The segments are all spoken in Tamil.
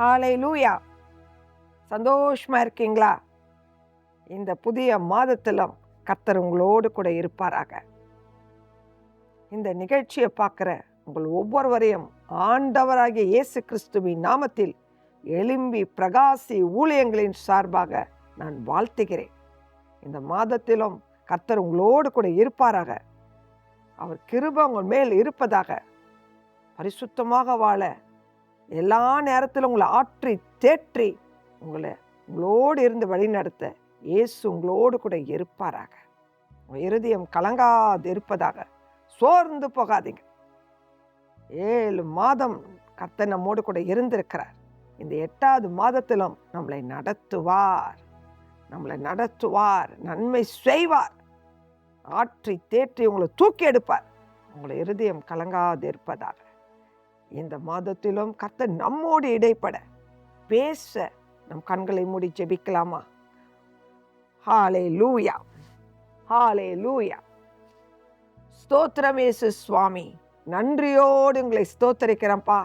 ஹாலை லூயா சந்தோஷமாக இருக்கீங்களா? இந்த புதிய மாதத்திலும் கர்த்தர் உங்களோடு கூட இருப்பாராக. இந்த நிகழ்ச்சியை பார்க்குற உங்கள் ஒவ்வொருவரையும் ஆண்டவராகிய இயேசு கிறிஸ்துவின் நாமத்தில் எழும்பி பிரகாசி ஊழியங்களின் சார்பாக நான் வாழ்த்துகிறேன். இந்த மாதத்திலும் கர்த்தர் உங்களோடு கூட இருப்பாராக. அவர் கிருப உங்கள் மேல் இருப்பதாக பரிசுத்தமாக வாழ எல்லா நேரத்திலும் உங்களை ஆற்றி தேற்றி உங்களை உங்களோடு இருந்து வழிநடத்த இயேசு உங்களோடு கூட இருப்பாராக. உங்கள் இருதயம் கலங்காது இருப்பதாக சோர்ந்து போகாதீங்க. ஏழு மாதம் கத்த நம்மோடு கூட இருந்திருக்கிறார். இந்த எட்டாவது மாதத்திலும் நம்மளை நடத்துவார். நம்மளை நடத்துவார் நன்மை செய்வார். ஆற்றி தேற்றி உங்களை தூக்கி எடுப்பார். உங்களை இருதயம் கலங்காது இருப்பதாக. இந்த மாதத்திலும் கர்த்தர் நம்மோடு இடைப்பட. பேச நம் கண்களை மூடி ஜெபிக்கலாமா? ஹாலே லூயா ஹாலே லூயா ஸ்தோத்திரமேசு சுவாமி. நன்றியோடு உங்களை ஸ்தோத்தரிக்கிறேன்ப்பா.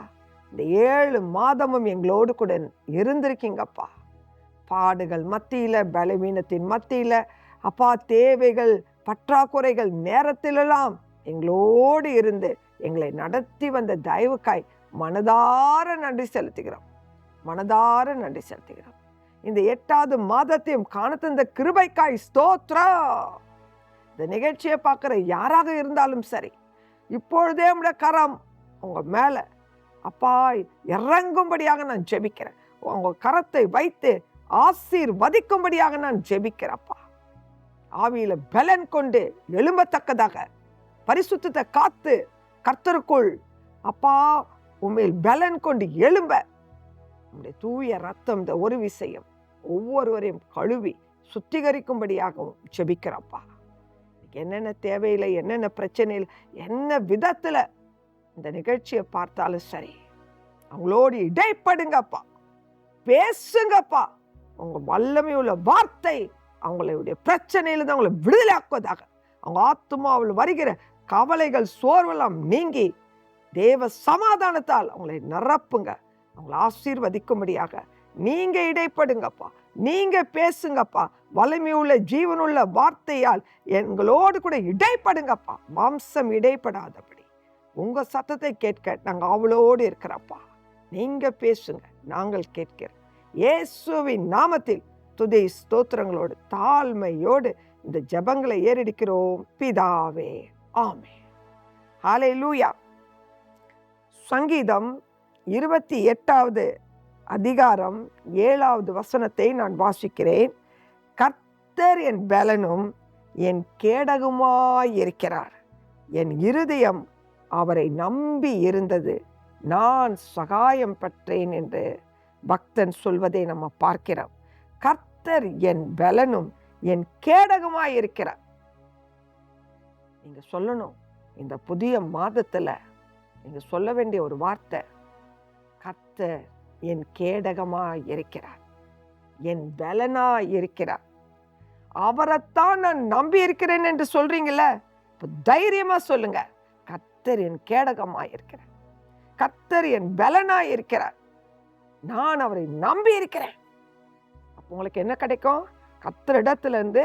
இந்த ஏழு மாதமும் எங்களோடு கூட இருந்திருக்கீங்கப்பா. பாடுகள் மத்தியில் பலவீனத்தின் மத்தியில் அப்பா தேவைகள் பற்றாக்குறைகள் நேரத்திலெல்லாம் எங்களோடு இருந்து எங்களை நடத்தி வந்த தயவுக்காய் மனதார நன்றி செலுத்துகிறோம். மனதார நன்றி செலுத்துகிறோம். இந்த எட்டாவது மாதத்தையும் காண தந்த கிருபைக்காய் ஸ்தோத்ரா இந்த நிகழ்ச்சியை பார்க்குற யாராக இருந்தாலும் சரி இப்பொழுதே உடைய கரம் உங்கள் மேலே அப்பா இறங்கும்படியாக நான் ஜெபிக்கிறேன். உங்கள் கரத்தை வைத்து ஆசீர்வதிக்கும்படியாக நான் ஜெபிக்கிறேன்ப்பா ஆவியில் பலன் கொண்டு எழும்பத்தக்கதாக பரிசுத்தத்தை காத்து கர்த்தருக்குள் அப்பா உண்மையில் பலன் கொண்டு எழும்ப. உங்களுடைய தூய ரத்தம் இந்த ஒரு விஷயம் ஒவ்வொருவரையும் கழுவி சுத்திகரிக்கும்படியாகவும் ஜெபிக்கிறப்பா. என்னென்ன தேவையில்லை என்னென்ன பிரச்சனையில் என்ன விதத்தில் இந்த நிகழ்ச்சியை பார்த்தாலும் சரி அவங்களோடு இடைப்படுங்கப்பா. பேசுங்கப்பா. உங்கள் வல்லமை உள்ள வார்த்தை அவங்களுடைய பிரச்சனையிலிருந்து அவங்களை விடுதலையாக்குவதாக அவங்க ஆத்மாவில் வருகிற கவலைகள் சோர்வெல்லாம் நீங்கி தேவ சமாதானத்தால் அவங்களை நிரப்புங்க. அவங்களை ஆசீர்வதிக்கும்படியாக நீங்கள் இடைப்படுங்கப்பா. நீங்கள் பேசுங்கப்பா. வலிமையுள்ள ஜீவனுள்ள வார்த்தையால் எங்களோடு கூட இடைப்படுங்கப்பா. மாம்சம் இடைப்படாதபடி. உங்கள் சத்தத்தை கேட்க நாங்கள் அவளோடு இருக்கிறப்பா. நீங்கள் பேசுங்க நாங்கள் கேட்கிறோம். இயேசுவின் நாமத்தில் துதி ஸ்தோத்திரங்களோடு தாழ்மையோடு இந்த ஜெபங்களை ஏறெடுக்கிறோம். பிதாவே. ஆமே ஹாலே லூயா சங்கீதம் இருபத்தி எட்டாவது அதிகாரம் ஏழாவது வசனத்தை நான் வாசிக்கிறேன். கர்த்தர் என் பலனும் என் கேடகுமாயிருக்கிறார். என் இருதயம் அவரை நம்பி இருந்தது. நான் சகாயம் பெற்றேன் என்று பக்தன் சொல்வதை நம்ம பார்க்கிறோம். கர்த்தர் என் பலனும் என் கேடகமாயிருக்கிறார். நீங்கள் சொல்லணும். இந்த புதிய மாதத்தில் நீங்கள் சொல்ல வேண்டிய ஒரு வார்த்தை கத்த என் கேடகமாக இருக்கிறார். என் பலனாக இருக்கிறார். அவரைத்தான் நான் நம்பி இருக்கிறேன் என்று சொல்கிறீங்கள இப்போ தைரியமாக சொல்லுங்க. கத்தர் என் கேடகமாக இருக்கிறார். கத்தர் என் பலனாக இருக்கிறார். நான் அவரை நம்பி இருக்கிறேன். அப்போ உங்களுக்கு என்ன கிடைக்கும்? கர்த்தரிடத்துல இடத்துலேருந்து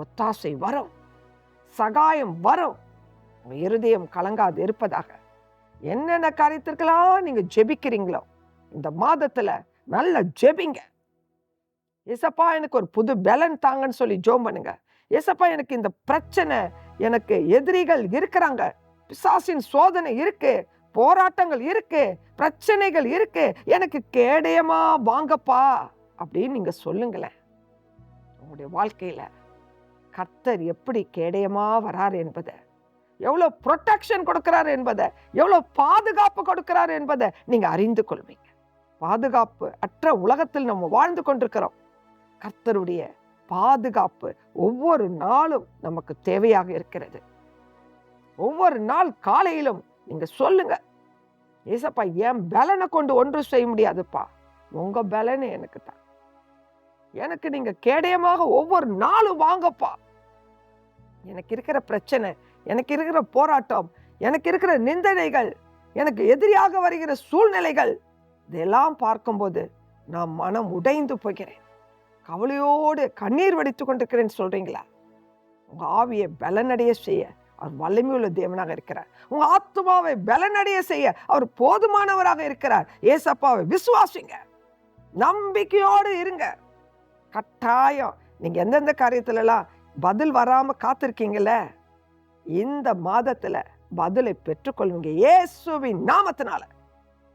ஒத்தாசை வரும். சகாயம் வரும். உங்கள் இருதயம் கலங்காது இருப்பதாக. என்னென்ன காரியத்திற்கெல்லாம் நீங்கள் ஜெபிக்கிறீங்களோ இந்த மாதத்தில் நல்ல ஜெபிங்க. ஏசப்பா எனக்கு ஒரு புது பலன் தாங்கன்னு சொல்லி ஜோம் பண்ணுங்க. ஏசப்பா எனக்கு இந்த பிரச்சனை எனக்கு எதிரிகள் இருக்கிறாங்க. பிசாசின் சோதனை இருக்கு போராட்டங்கள் இருக்கு பிரச்சனைகள் இருக்கு. எனக்கு கேடயமா வாங்கப்பா அப்படின்னு நீங்க சொல்லுங்களேன். உங்களுடைய வாழ்க்கையில கர்த்தர் எப்படி கேடயமாக வரார் என்பதை எவ்வளோ ப்ரொடெக்ஷன் கொடுக்கிறார் என்பதை எவ்வளோ பாதுகாப்பு கொடுக்கிறார் என்பதை நீங்க அறிந்து கொள்வீங்க. பாதுகாப்பு அற்ற உலகத்தில் நம்ம வாழ்ந்து கொண்டிருக்கிறோம். கர்த்தருடைய பாதுகாப்பு ஒவ்வொரு நாளும் நமக்கு தேவையாக இருக்கிறது. ஒவ்வொரு நாள் காலையிலும் நீங்க சொல்லுங்க ஏசப்பா என் பலனை கொண்டு ஒன்றும் செய்ய முடியாதுப்பா. உங்க பலனை எனக்கு தான். எனக்கு நீங்க கேடயமாக ஒவ்வொரு நாளும் வாங்கப்பா. எனக்கு இருக்கிற பிரச்சனை எனக்கு இருக்கிற போராட்டம் எனக்கு இருக்கிற நிந்தனைகள் எனக்கு எதிரியாக வருகிற சூழ்நிலைகள் இதெல்லாம் பார்க்கும்போது நான் மனம் உடைந்து போகிறேன். கவலையோடு கண்ணீர் வடித்து கொண்டிருக்கிறேன்னு சொல்றீங்களா? உங்கள் ஆவியை பலனடைய செய்ய அவர் வல்லமையுள்ள தேவனாக இருக்கிறார். உங்கள் ஆத்மாவை பலனடைய செய்ய அவர் போதுமானவராக இருக்கிறார். ஏசப்பாவை விசுவாசிங்க. நம்பிக்கையோடு இருங்க. கட்டாயம். நீங்கள் எந்தெந்த காரியத்துலலாம் பதில் வராமல் காத்திருக்கீங்கள இந்த மாதத்தில் பதிலை பெற்றுக்கொள்வீங்க இயேசுவின் நாமத்தினால.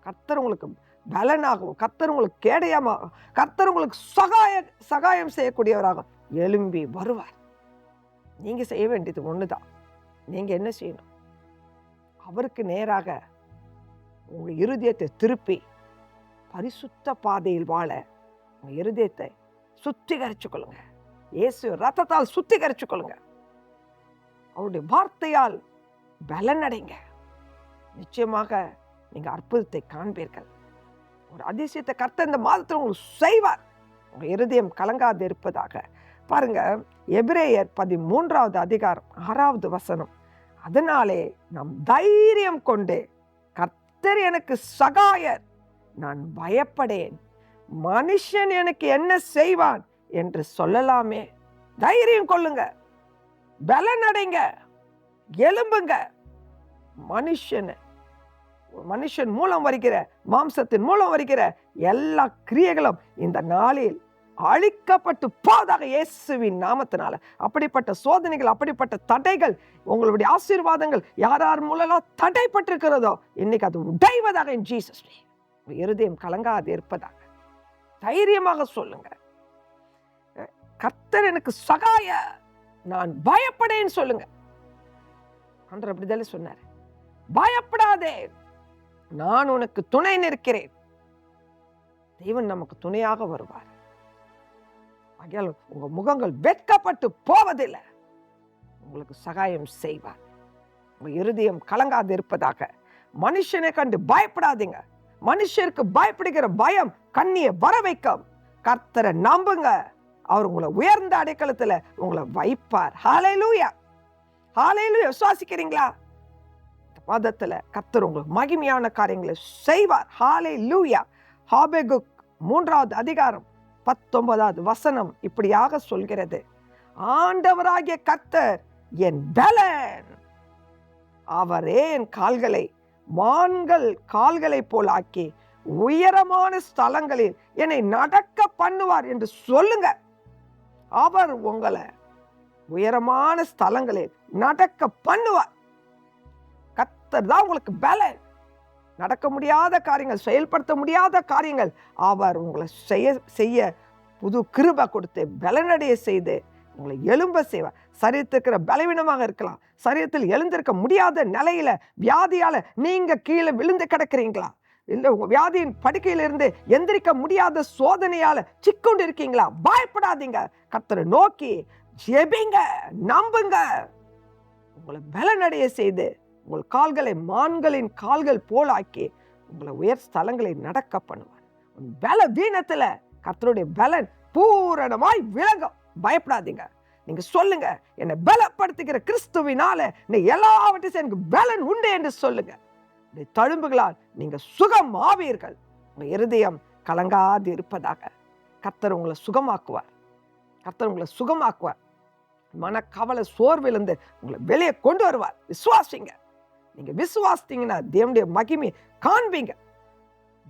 கர்த்தர் உங்களுக்கு பலனாகவும் கர்த்தர் உங்களுக்கு கேடயமாகும் கர்த்தர் உங்களுக்கு சகாய சகாயம் செய்யக்கூடியவராகும் எழும்பி வருவார். நீங்கள் செய்ய வேண்டியது ஒன்று தான் நீங்கள் என்ன செய்யணும்? அவருக்கு நேராக உங்கள் இருதயத்தை திருப்பி பரிசுத்த பாதையில் வாழ உங்கள் இருதயத்தை சுத்திகரிச்சு கொள்ளுங்கள் இயேசு ரத்தத்தால் சுத்திகரிச்சு கொள்ளுங்க அவருடைய வார்த்தையால் பலனடைங்க. நிச்சயமாக நீங்கள் அற்புதத்தை காண்பீர்கள். ஒரு அதிசயத்தை கர்த்தர் இந்த மாதத்தில் உங்களுக்கு செய்வார். உங்கள் இருதயம் கலங்காது இருப்பதாக. பாருங்க எபிரேயர் பதிமூன்றாவது அதிகாரம் ஆறாவது வசனம். அதனாலே நாம் தைரியம் கொண்டு கர்த்தர் எனக்கு சகாயர். நான் பயப்படேன். மனுஷன் எனக்கு என்ன செய்வான்? என்று சொல்லலாமே. தைரியம் கொள்ளுங்க. பலனடைங்க எலும்புங்க மனுஷன் மனுஷன் மூலம் வருகிற மாம்சத்தின் மூலம் வருகிற எல்லா கிரியைகளும் இந்த நாளில் அழிக்கப்பட்டு போதாக இயேசுவின் நாமத்தினால. அப்படிப்பட்ட சோதனைகள் அப்படிப்பட்ட தடைகள் உங்களுடைய ஆசீர்வாதங்கள் யார் யார் மூலம் தடைப்பட்டிருக்கிறதோ இன்னைக்கு அது உடைவதாக என் ஜீசஸ் இருதயம் கலங்காது இருப்பதாக. தைரியமாக சொல்லுங்கள் கர்த்தர் எனக்கு சகாய நான் பயப்படேன்னு சொல்லுங்க. ஆண்டர் அப்படிதானே சொன்னார். பயப்படாதே நான் உனக்கு துணை நிற்கிறேன். தேவன் நமக்கு துணையாக வருவார். ஆகையால் உங்க முகங்கள் வெட்கப்பட்டு போவதில்லை. உங்களுக்கு சகாயம் செய்வார். உங்க இருதயம் கலங்காது இருப்பதாக. மனுஷனை கண்டு பயப்படாதீங்க. மனுஷருக்கு பயப்படுகிற பயம் கண்ணியை வர வைக்கும் கர்த்தரை நம்புங்க. அவர் உங்களை உயர்ந்த அடைக்கலத்துல உங்களை வைப்பார். ஹாலேலூயா ஹாலேலூயா விசுவாசிக்கிறீங்களா? இந்த கத்தர் உங்களுக்கு மகிமையான காரியங்களை செய்வார். ஹாலை லூயா ஹாபெகுக் மூன்றாவது அதிகாரம் பத்தொன்பதாவது வசனம் இப்படியாக சொல்கிறது. ஆண்டவராகிய கத்தர் என் பலன் அவரே என் கால்களை மான்கள் கால்களை போல் ஆக்கி உயரமான ஸ்தலங்களில் என்னை நடக்க பண்ணுவார் என்று சொல்லுங்கள் அவர் உங்களை உயரமான ஸ்தலங்களில் நடக்க பண்ணுவார். கத்தர் தான் உங்களுக்கு பலன். நடக்க முடியாத காரியங்கள் செயல்படுத்த முடியாத காரியங்கள் அவர் உங்களை செய்ய செய்ய புது கிருபை கொடுத்து பலனடைய செய்து உங்களை எலும்ப செய்வார். சரீரத்திற்கிற பலவீனமாக இருக்கலாம். சரீரத்தில் எழுந்திருக்க முடியாத நிலையில வியாதியால நீங்க கீழே விழுந்து கிடக்குறீங்களா? இந்த வியாதியின் படுக்கையிலிருந்து எந்திரிக்க முடியாத சோதனையால சிக்கொண்டு இருக்கீங்களா பயப்படாதீங்க. கத்தரை நோக்கி ஜெபிங்க நம்புங்க. உங்களை பலனடைய செய்து உங்கள் கால்களை மான்களின் கால்கள் போலாக்கி உங்களை உயர் ஸ்தலங்களை நடக்க பண்ணுவார். உன் பல வீணத்தில் கர்த்தருடைய பலன் பூரணமாய் விளங்கும் பயப்படாதீங்க. நீங்க சொல்லுங்க என்னை பலப்படுத்துகிற கிறிஸ்துவினால நீ எல்லாவற்றையும் எனக்கு பலன் உண்டு என்று சொல்லுங்க. இந்த தழும்புகளால் நீங்கள் சுகம் ஆவீர்கள் உங்க இருதயம் கலங்காது இருப்பதாக கர்த்தர் உங்களை சுகமாக்குவார். கர்த்தர் உங்களை சுகமாக்குவார். மனக்கவலை சோர்விலிருந்து உங்களை வெளியே கொண்டு வருவார். விசுவாசிங்க. நீங்கள் விசுவாசித்தீங்கன்னா தேவனுடைய மகிமையை காண்பீங்க.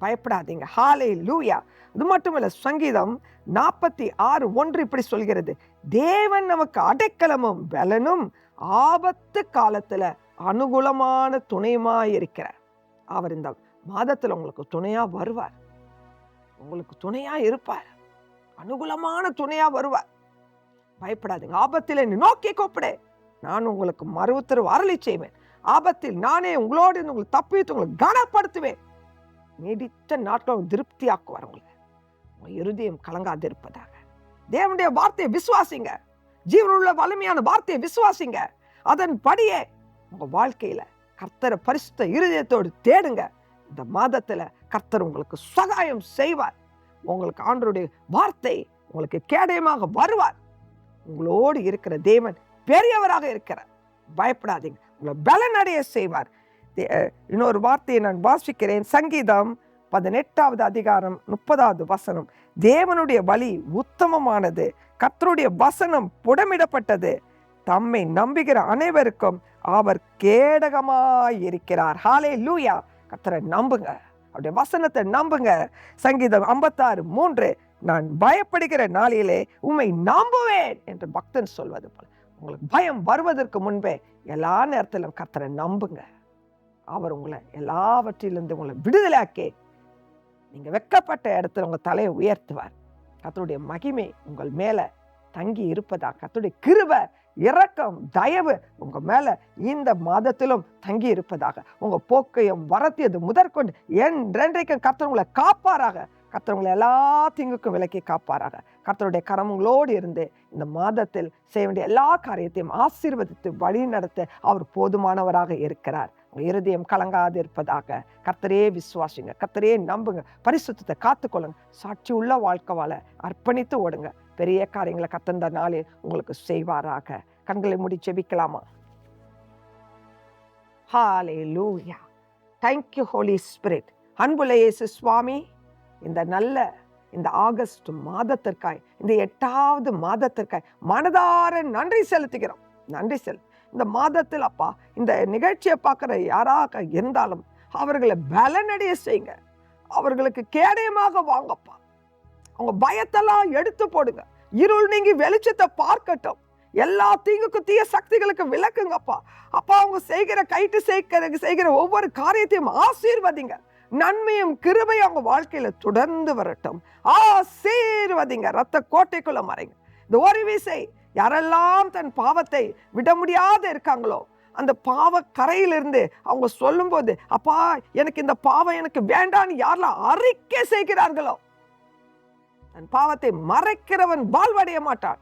பயப்படாதீங்க. ஹாலே லூயா அது மட்டுமல்ல சங்கீதம் நாற்பத்தி ஆறு ஒன்று இப்படி சொல்கிறது. தேவன் நமக்கு அடைக்கலமும் பலனும் ஆபத்து காலத்தில் அனுகூலமான துணையுமாக இருக்கிறார். அவர் இந்த மாதத்தில் உங்களுக்கு துணையாக வருவார். உங்களுக்கு துணையாக இருப்பார். அனுகூலமான துணையாக வருவார். பயப்படாதீங்க. ஆபத்தில் என்னை நோக்கி கூப்பிடு. நான் உங்களுக்கு மறு வரலை செய்வேன். ஆபத்தில் நானே உங்களோடு இருந்து உங்களை தப்பித்து உங்களை கனப்படுத்துவேன். நீடித்த நாட்கள் திருப்தியாக்குவார் உங்களை. உங்க இருதயம் கலங்காது இருப்பதாக தேவனுடைய வார்த்தையை விசுவாசிங்க. ஜீவனுள்ள வலிமையான வார்த்தையை விசுவாசிங்க. அதன்படியே உங்கள் வாழ்க்கையில் கர்த்தரை பரிசுத்த இருதயத்தோடு தேடுங்க. இந்த மாதத்தில் கர்த்தர் உங்களுக்கு சகாயம் செய்வார். உங்களுக்கு ஆண்டருடைய வார்த்தை உங்களுக்கு கேடயமாக வருவார். உங்களோடு இருக்கிற தேவன் பெரியவராக இருக்கிறார். பயப்படாதீங்க. உங்களை பலனடைய செய்வார். தே- இன்னொரு வார்த்தையை நான் வாசிக்கிறேன். சங்கீதம் பதினெட்டாவது அதிகாரம் முப்பதாவது வசனம். தேவனுடைய வழி உத்தமமானது. கர்த்தருடைய வசனம் புடமிடப்பட்டது. தம்மை நம்புகிற அனைவருக்கும் அவர் கேடகமாயிருக்கிறார் ஹாலே லூயா கத்தரை நம்புங்க. அவருடைய வசனத்தை நம்புங்க. சங்கீதம் ஐம்பத்தாறு மூன்று நான் பயப்படுகிற நாளிலே உம்மை நம்புவேன் என்று பக்தன் சொல்வது போல. உங்களுக்கு பயம் வருவதற்கு முன்பே எல்லா நேரத்திலும் கத்தரை நம்புங்க. அவர் உங்களை எல்லாவற்றிலிருந்து உங்களை விடுதலாக்கி நீங்கள் வெக்கப்பட்ட இடத்துல உங்கள் தலையை உயர்த்துவார். கத்தருடைய மகிமை உங்கள் மேலே தங்கி இருப்பதா கத்தருடைய கிருபை இரக்கம் தயவு உங்கள் மேலே இந்த மாதத்திலும் தங்கி இருப்பதாக. உங்கள் போக்கையும் வரத்தியது முதற்கொண்டு என்றென்றைக்கும் கர்த்தர் உங்களை காப்பாராக. கர்த்தர் எல்லா தீங்குக்கும் விலக்கி காப்பாராக. கர்த்தருடைய கரமங்களோடு இருந்து இந்த மாதத்தில் செய்ய வேண்டிய எல்லா காரியத்தையும் ஆசீர்வதித்து வழி நடத்த அவர் போதுமானவராக இருக்கிறார். உங்கள் இருதயம் கலங்காது இருப்பதாக கர்த்தரே விசுவாசிங்க. கர்த்தரே நம்புங்க. பரிசுத்தத்தை காத்துக்கொள்ளுங்க. சாட்சி உள்ள வாழ்க்கை வாழ அர்ப்பணித்து ஓடுங்க. பெரிய காரியங்களை கத்தந்த நாளில் உங்களுக்கு செய்வாராக. கண்களை மூடி ஜெபிக்கலாமா? ஹாலே லூயா தேங்க்யூ ஹோலி ஸ்பிரிட் அன்புலேசு இயேசு சுவாமி இந்த நல்ல இந்த ஆகஸ்ட் மாதத்திற்காய் இந்த எட்டாவது மாதத்திற்காய் மனதார நன்றி செலுத்துகிறோம். நன்றி செலுத்து இந்த மாதத்தில் அப்பா இந்த நிகழ்ச்சியை பார்க்குற யாராக இருந்தாலும் அவர்களை பலனடைய செய்யுங்க. அவர்களுக்கு கேடயமாக வாங்கப்பா. அவங்க பயத்தெல்லாம் எடுத்து போடுங்க. இருள் நீங்கி வெளிச்சத்தை பார்க்கட்டும். எல்லா தீங்குக்கும் தீய சக்திகளுக்கு விளக்குங்கப்பா. அப்பா அவங்க செய்கிற கைட்டு சேர்க்கிற செய்கிற ஒவ்வொரு காரியத்தையும் ஆசீர்வதிங்க. நன்மையும் கிருபையும் அவங்க வாழ்க்கையில தொடர்ந்து வரட்டும். ஆசீர்வதிங்க. ரத்த கோட்டைக்குள்ள மறைங்க. இந்த ஒரு விசை யாரெல்லாம் தன் பாவத்தை விட முடியாத இருக்காங்களோ அந்த பாவ கரையிலிருந்து அவங்க சொல்லும்போது அப்பா எனக்கு இந்த பாவம் எனக்கு வேண்டான்னு யாரெல்லாம் அறிக்கை செய்கிறார்களோ தன் பாவத்தை மறைக்கிறவன் வாழ்வடைய மாட்டான்.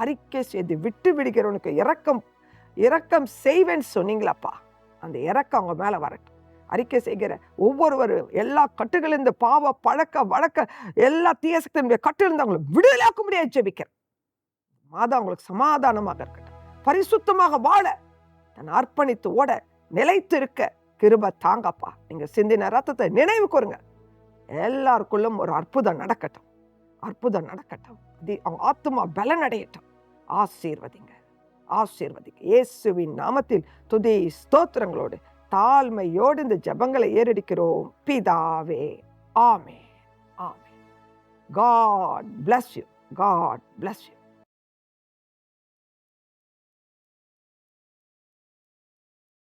அறிக்கை செய்து விட்டு விடுகிறவனுக்கு இரக்கம் இரக்கம் செய்வேன்னு சொன்னீங்களப்பா? அந்த இறக்கம் அவங்க மேலே வரட்டும். அறிக்கை செய்கிற ஒவ்வொருவரும் எல்லா கட்டுகளும் இந்த பாவ பழக்க வழக்க எல்லா தீய சக்தியினுடைய கட்டிலிருந்து அவங்களை முடியாது ஜெபிக்கிறேன். மாதம் அவங்களுக்கு சமாதானமாக இருக்கட்டும். பரிசுத்தமாக வாழ தன் அர்ப்பணித்து ஓட நிலைத்து இருக்க கிருப தாங்கப்பா. நீங்கள் சிந்தின ரத்தத்தை நினைவு கூறுங்க. எல்லாருக்குள்ளும் ஒரு அற்புதம் நடக்கட்டும். அற்புதம் நடக்கட்டும். தி- ஆத்மா ஆத்துமா பலன் அடையட்டும் ஆசீர்வதிங்க. ஆசீர்வதிங்க. இயேசுவின் நாமத்தில் துதி ஸ்தோத்திரங்களோடு தாழ்மையோடு இந்த ஜெபங்களை ஏறடிக்கிறோம். பிதாவே. ஆமே ஆமே God bless you God bless you